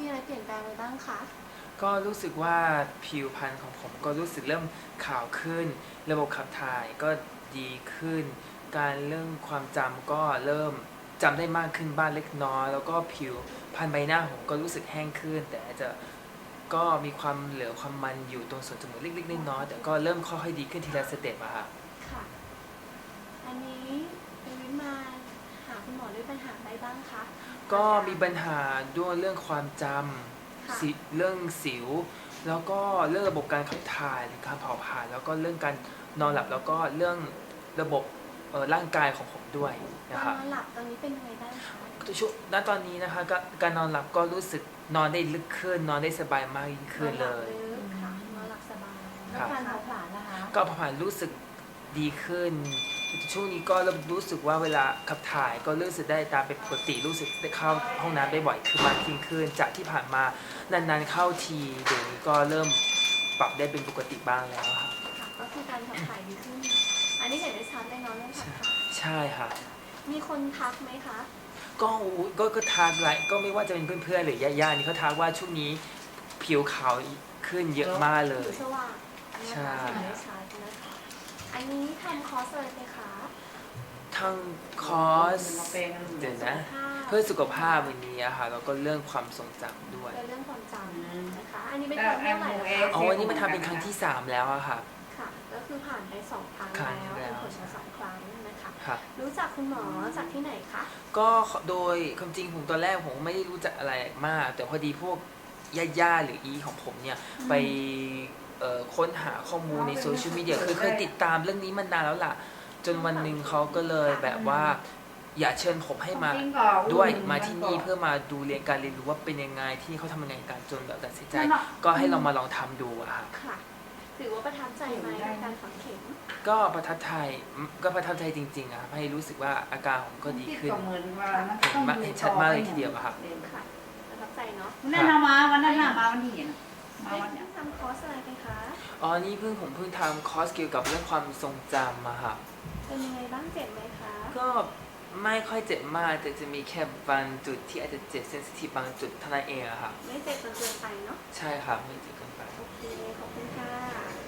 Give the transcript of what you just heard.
มีอะไรเปลี่ยนแปลงไปบ้างคะ ก็รู้สึกว่าผิวพรรณของผมก็รู้สึกเริ่มขาวขึ้น ระบบขับถ่ายก็ดีขึ้น การเรื่องความจำก็เริ่มจำได้มากขึ้นบ้างเล็กน้อย แล้วก็ผิวพรรณใบหน้าผมก็รู้สึกแห้งขึ้น แต่อาจจะก็มีความเหลือความมันอยู่ตรงส่วนจมูกเล็กๆน้อยๆแต่ก็เริ่มค่อยๆดีขึ้นทีละสเต็ปอะค่ะ ค่ะ อันนี้เป็นวิทมาหาคุณหมอด้วยปัญหาอะไร บ้างคะก็มีปัญหาด้วยเรื่องความจค่ะำสิเรื่องสิว แล้วก็เรื่องระบบการขับถ่ายหรือการเผาผลาญแล้วก็เรื่องการนอนหลับแล้วก็เรื่องระบบเอ่อร่างกายของผมด้วยตอนนะครับนอนหลับตอนนี้เป็นยังไงบ้างคะช่วงณตอนนี้นะคะก็การนอนหลับก็รู้สึกนอนได้ลึกขึ้น นอนได้สบายมากยิ่งขึ้นเลย นอนหลับลึกค่ะนอนหลับสบาย แล้วการเผาผลาญล่ะคะ ก็เผาผลาญรู้สึกดีขึ้น ช่วงนี้ก็เริ่มรู้สึกว่าเวลาขับถ่ายก็รู้สึกได้ตามเป็นปกติรู้สึกได้เข้าห้องน้ำได้บ่อยขึ้นมากยิ่งขึ้นจากที่ผ่านมานานๆเข้าทีเดี๋ยวนี้ก็เริ่มปรับได้เป็นปกติบ้างแล้วค่ะค่ะก็คือการขับถ่ายดีขึ้น อันนี้เห็นได้ชัดเลยเนาะเรื่องขับถ่ายใช่ค่ะ มีคนทักไหมคะ ก็อุ๊ยก็ก็ทักไลน์ก็ไม่ว่าจะเป็นเพื่อนๆหรือญาติๆนี่เขาทักว่าช่วงนี้ผิวขาวขึ้นเยอะมากเลผิยวสว่างนะใช่คะเห็นได้ชัดนะคะ อันนี้ทำคอร์สอะไรไหมคะทั้งคอร์สเดี๋ยวนะ เพื่อสุขภาพวันนี้อะค่ะแล้วก็เรื่องความทรงจำด้วยเรื่องความจอืมำนะคะ อันนี้เป็นครั้งที่เท่าไหร่แล้วคะอ๋อวันนี้มาทำเป็นครั้งที่3แล้วอะค่ะ ค่ะ ก็คือผ่านไปสองครั้งครั้งแล้วแล้วเป็นผลมาสองครั้งนะคะค่ะรู้จักคุณหมอจากที่ไหนคะ ก็โดยความจริงผมตอนแรกผมไม่ได้รู้จักอะไรมาก แต่พอดีพวกญาติๆหรืออีของผมเนี่ยไปเอ่อ ค้นหาข้อมูลในโซเชียลมีเดียคือเคยติดตามเรื่องนี้มานานแล้วล่ะ จนวันหนึ่งเขาก็เลยแบบว่าอยากเชิญผมให้มาจริงเหรอด้วยมาที่นี่เพื่อมาดูเรียนการเรียนรู้ว่าเป็นยังไงที่นี่เขาทำยังไงกันจนแบบตัดสินใจ ก็ให้เรามาลองทำดูอะค่ะค่ะ ถือว่าประทับใจไหมในการฝังเข็มก็ประทับใจก็ประทับใจจริงๆอะครับให้รู้สึกว่าอาการผมก็ดีขึ้น เหมือนว่าเห็นมากเห็นชัดมากเลยทีเดียวอะครับ ค่ะประทับใจเนาะ วันนั้นเอามาวันนั้นน่ะมาวันที่เนี่ ยมาได้วันเนี้ยทำคอร์สอะไรไปคะ อ๋อ นี่เพิ่งผมเพิ่งทำคอร์สเกี่ยวกับเรื่องความทรงจำมาค่ะเป็นยังไงบ้างเจ็บไหมคะ ก็ไม่ค่อยเจ็บมากแต่จะมีแค่บางจุดที่อาจจะเจ็บเซนซิทีฟบางจุดเท่านั้นเองอะค่ะ ไม่เจ็บจนเกินไปเนาะ ใช่ค่ะไม่เจ็บเกินไป โอเค ขอบคุณค่ะ